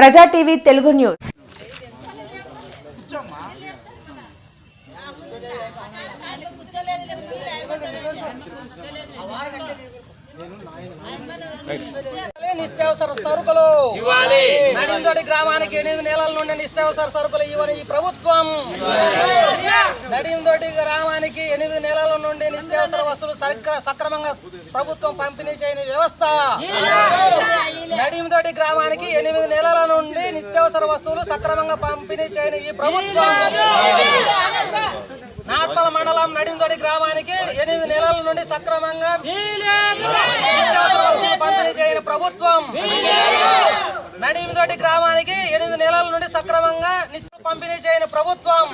ప్రజా TV Telugu news. నిత్యావసర సరుకులు నడిందొడి గ్రామానికి ఎనిమిది నెలల నుండి నిత్యావసర సరుకులు ఇవ్వని ఈ ప్రభుత్వం. నడిందొడి గ్రామానికి ఎనిమిది నెలల నుండి నిత్యావసర వస్తువులు సక్రమంగా ప్రభుత్వం పంపిణీ చేయని వ్యవస్థ. నడిందొడి గ్రామానికి ఎనిమిది నెలల నుండి నిత్యావసర వస్తువులు సక్రమంగా పంపిణీ చేయని ఈ ప్రభుత్వం. నాట్పల మండలం నడిందొడి గ్రామానికి ఎనిమిది నెలల నుండి సక్రమంగా నిత్యావసర వస్తువులు పంపిణీ చేయని ప్రభుత్వం. నడిందొడి గ్రామానికి ఎనిమిది నెలల నుండి సక్రమంగా నిత్యం పంపిణీ చేయని ప్రభుత్వం.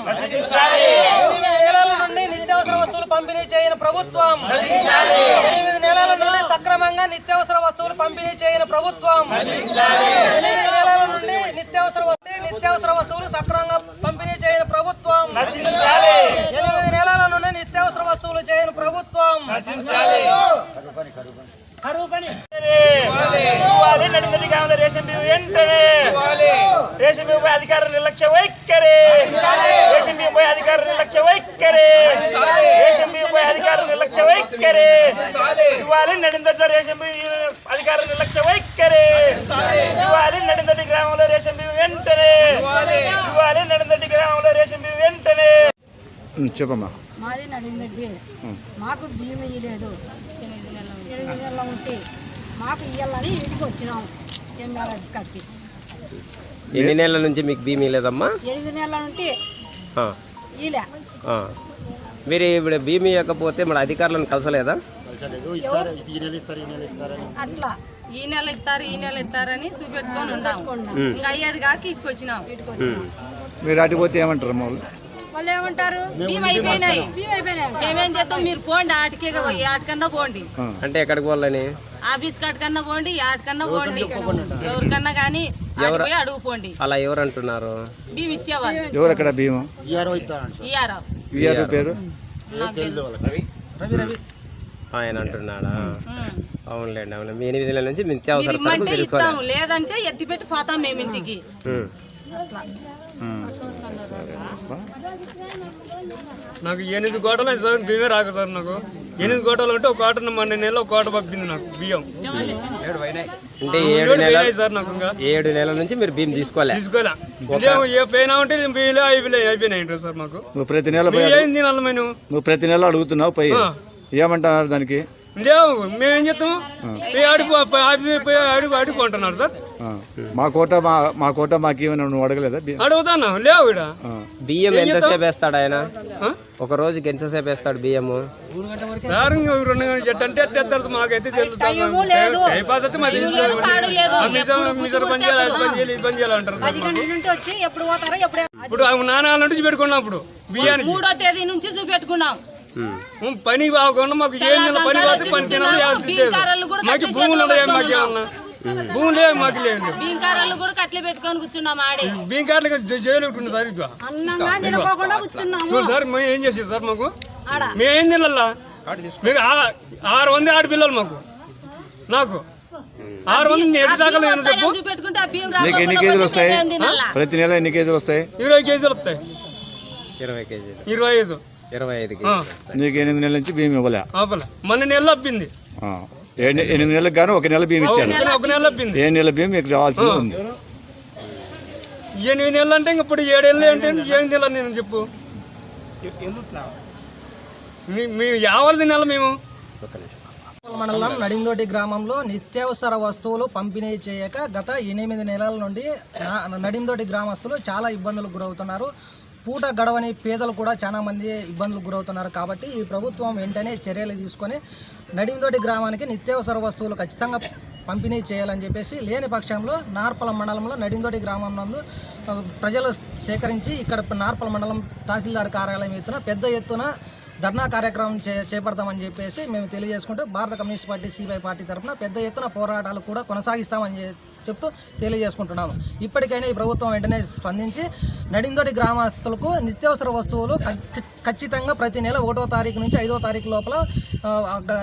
పంపిణీ చేయని ప్రభుత్వం. ఎనిమిది నెలల నుండి సక్రమంగా నిత్యావసర వస్తువులు పంపిణీ చేయని ప్రభుత్వం. ఎనిమిది నెలల నుండి నిత్యావసర నిత్యావసర వస్తువులు సక్రమంగా పంపిణీ చేయని ప్రభుత్వం. ఎనిమిది నెలల నుండి నిత్యావసర వస్తువులు చేయని ప్రభుత్వం. రేషన్ బియ్యం వెంటనే. రేషన్ బియ్యం అధికార నిర్లక్ష్య వైఖరి. రేషన్ బియ్యం అధికార నిర్లక్ష్య వైఖరి. నిర్లక్ష్య వైఖరి ఇవ్వాలి నడిందొడ్ల రేషన్ బియ్యం అధికార నిర్లక్ష్య వైఖరి ఇవ్వాలి నడిందొడ్డి గ్రామంలో రేషన్ బియ్యం వెంటనే. ఇవ్వాలి నడిందొడ్డి గ్రామంలో రేషన్ బియ్యం వెంటనే. చెప్పమ్మా. మాది నడిందండి మాకు బియ్యం ఇయ్యలేదు. ఎనిమిది నెలలు ఉంటే మాకు ఇయ్యాలని ఇంటికి వచ్చినాం. ఎంఆర్ఎస్ కట్టి ఎన్ని నెలల నుంచి మీకు బీమీ లేదమ్మా ఎనిమిది నెలల ఉంటే ఆ, ఇలా ఆ. మీరు ఇప్పుడు బీమీ ఇవ్వకపోతే మన అధికారులను కలసలేదా? అట్లా. ఈ నెల ఇస్తారు ఈ నెల ఇస్తారని చూపెట్టుకొని ఉన్నాం. ఇంకా అయ్యేది కాక ఇటుకు వచ్చినాం మీరు అటుపోతే ఏమంటారు అమ్మ వాళ్ళు ఏమంటారు? మేము చేద్దాం మీరు పోండి ఆటికే పోయి ఆటికన్నా పోండి. అంటే ఎక్కడికి వాళ్ళని ఆఫీస్ కాటికన్నా పోండి ఆటికన్నా పోండి ఎవరికన్నా కానీ పోయి అడుగు పోండి. అలా ఎవరు అంటున్నారు? ఇచ్చేవాళ్ళు. ఎవరు అక్కడ భీమా? ఇయ్యారా విఆర్ఓ పేరు. ఆయన అంటున్నాడా. అవునులేండి అవును మీ ఎనిమిది నెలల నుంచి నిత్యావసర సరుకులు ఇస్తాము లేదంటే ఎత్తి పెట్టి పోతాం మేము ఇంటికి. నాకు ఎనిమిది కోటలు అయింది సార్ బియ్యమే రాక సార్ నాకు. ఎనిమిది కోటలు ఉంటే ఒక కోట మన నెలలో ఒక కోట పంపింది నాకు బియ్యం. అంటే ఏడు నెలల సార్ నాకు ఇంకా. ఏడు నెలల నుంచి మీరు భీమ్ తీసుకోలే. తీసుకోలే. ఏ ఉంటే బియ్యలే అయిపోయినాయి అయిపోయినాయి ఏంటో సార్ మాకు. నువ్వు ప్రతి నెల పోయి బియ్యం ఏం తినాలి మేము నువ్వు? ప్రతి నెల అడుగుతున్నావు పోయి. ఏమంటున్నారు దానికి? లేవు మేమేం చేస్తాము? పోయి అడుగు అడుగు పోయి అడుగు అంటున్నారు సార్. మా కోట మా మా కోట మాకు ఏమైనా నువ్వు అడగలేదా? అడుగుతాను? లేవు. బియ్యం ఎంతసేపు వేస్తాడు ఆయన? ఒక రోజుకి ఎంతసేపు వేస్తాడు బియ్యము? మాకైతే ఇప్పుడు ఆ నాణాల నుంచి పెట్టుకున్నాం ఇప్పుడు బియ్యానికి. మూడో తేదీ నుంచి చూపెట్టుకున్నాం. ఉమ్. ఉం, పని కాకుండా మాకు ఏం నెల పని పని మాకు భూములు ఉన్నాయి? ఎక్కడ మాకు ఏమన్నా భూములు మాకు లేవు బీంకారాలు కూడా కట్లే పెట్టుకొని కూర్చున్నాం ఆడే. బీంకాట్లకి జైలు ఉంటుంది సార్ చూడు మేము ఏం చేసేది సార్ మాకు? మేము ఏం తినాలా? మీకు ఆ- ఆరు మంది ఆడపిల్లలు మాకు. నాకు. ఆరు మంది చెప్పు. నీకు ఎన్ని కేజీలు వస్తాయి? ప్రతి నెల ఎన్ని కేజీలు వస్తాయి? ఇరవై కేజీలు వస్తాయి. ఇరవై కేజీలు. ఇరవై ఐదు. ఇరవై ఐదు నీకు ఎనిమిది నెలల నుంచి భీమా ఇవ్వలే. ఆపల. మొన్న నెల అప్పింది. ఎనిమిది నెలలకు గాను ఒక నెల భీమా ఇచ్చాను ఒక నెల అప్పింది ఏ నెల భీమా మీకు రావాల్సింది ఉంది. ఎనిమిది నెలలు అంటే ఇంక ఇప్పుడు ఏడేళ్ళు అంటే ఏం తెలియదు నేను చెప్పు. మేము యావలది నెల మేము. మండలం నడిందోటి గ్రామంలో నిత్యావసర వస్తువులు పంపిణీ చేయక గత ఎనిమిది నెలల నుండి నడిందోటి గ్రామస్తులు చాలా ఇబ్బందులకు గురవుతున్నారు. పూట గడవని పేదలు కూడా చాలామంది ఇబ్బందులకు గురవుతున్నారు కాబట్టి ఈ ప్రభుత్వం వెంటనే చర్యలు తీసుకొని నడిందోటి గ్రామానికి నిత్యావసర వస్తువులు ఖచ్చితంగా పంపిణీ చేయాలని చెప్పేసి లేని పక్షంలో నార్పల మండలంలో నడిందోటి గ్రామం నందు ప్రజలు సేకరించి ఇక్కడ నార్పల మండలం తహసీల్దార్ కార్యాలయం ఎత్తున పెద్ద ఎత్తున ధర్నా కార్యక్రమం చే చేపడతామని చెప్పేసి మేము తెలియజేసుకుంటూ భారత కమ్యూనిస్ట్ పార్టీ సిపిఐ పార్టీ తరఫున పెద్ద ఎత్తున పోరాటాలు కూడా కొనసాగిస్తామని చెప్తూ తెలియజేసుకుంటున్నాము. ఇప్పటికైనా ఈ ప్రభుత్వం వెంటనే స్పందించి నడిందోటి గ్రామస్తులకు నిత్యావసర వస్తువులు ఖచ్చి- ఖచ్చితంగా ప్రతి నెల ఒకటో తారీఖు నుంచి ఐదో తారీఖు లోపల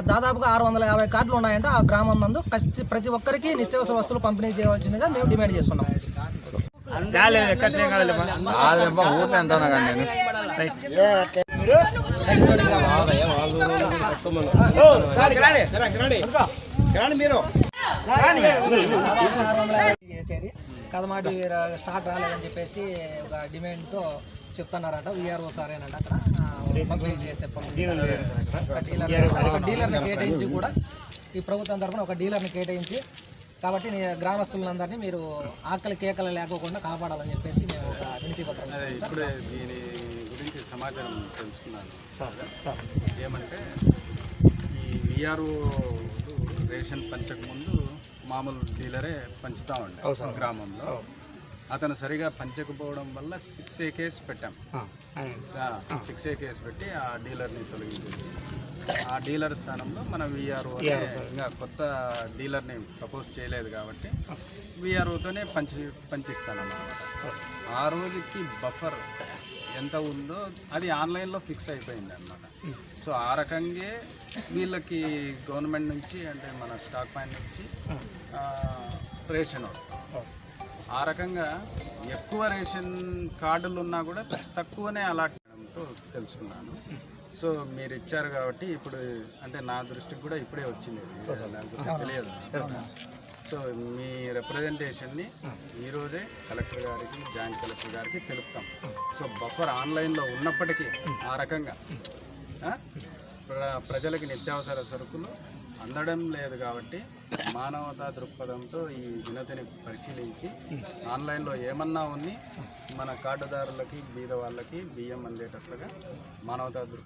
దాదాపుగా ఆరు వందల యాభై కార్డులు ఉన్నాయంటే ఆ గ్రామం నందు. ప్రతి ఒక్కరికి నిత్యావసర వస్తువులు పంపిణీ చేయవలసిందిగా మేము డిమాండ్ చేస్తున్నాం. మీరు చేసేది కదమాటి స్టాక్ రాలేదని చెప్పేసి ఒక డిమాండ్తో చెప్తున్నారట విఆర్ఓ సారేనంట అక్కడ పంపిణీ చేసే డీలర్ డీలర్ని కేటాయించి కూడా ఈ ప్రభుత్వం తరఫున ఒక డీలర్ని కేటాయించి కాబట్టి గ్రామస్తులందరినీ మీరు ఆకలి కేకలు లేకోకుండా కాపాడాలని చెప్పేసి మేము ఒక వినతి పత్రం సమాచారం తెలుసుకున్నాను. ఏమంటే ఈ విఆర్ఓ రేషన్ పంచక ముందు మామూలు డీలరే పంచుతా ఉండే గ్రామంలో. అతను సరిగా పంచకపోవడం వల్ల సిక్స్ ఏ కేసు పెట్టాం. సిక్స్ ఏ కేసు పెట్టి ఆ డీలర్ని తొలగించేసి ఆ డీలర్ స్థానంలో మన విఆర్ఓ ఇంకా కొత్త డీలర్ని ప్రపోజ్ చేయలేదు కాబట్టి విఆర్ఓతోనే పంచి పంచిస్తానన్నమాట. ఆ రోజుకి బఫర్ ఎంత ఉందో అది ఆన్లైన్లో ఫిక్స్ అయిపోయింది అనమాట సో ఆ రకంగా వీళ్ళకి గవర్నమెంట్ నుంచి అంటే మన స్టాక్ పాయింట్ నుంచి రేషన్ వస్తుంది. ఆ రకంగా ఎక్కువ రేషన్ కార్డులు ఉన్నా కూడా తక్కువనే అలాట్ చేయడంతో తెలుసుకున్నాను. సో మీరు ఇచ్చారు కాబట్టి ఇప్పుడు అంటే నా దృష్టికి కూడా ఇప్పుడే వచ్చింది. తెలియదు. సో మీ రిప్రజెంటేషన్ని ఈరోజే కలెక్టర్ గారికి జాయింట్ కలెక్టర్ గారికి తెలుపుతాం. సో బఫర్ ఆన్లైన్లో ఉన్నప్పటికీ ఆ రకంగా ప్రజలకి నిత్యావసర సరుకులు అందడం లేదు కాబట్టి మానవతా దృక్పథంతో ఈ వినతిని పరిశీలించి ఆన్లైన్లో ఏమన్నా ఉన్ని మన కార్డుదారులకి బీద వాళ్ళకి బియ్యం అందేటట్లుగా మానవతా దృక్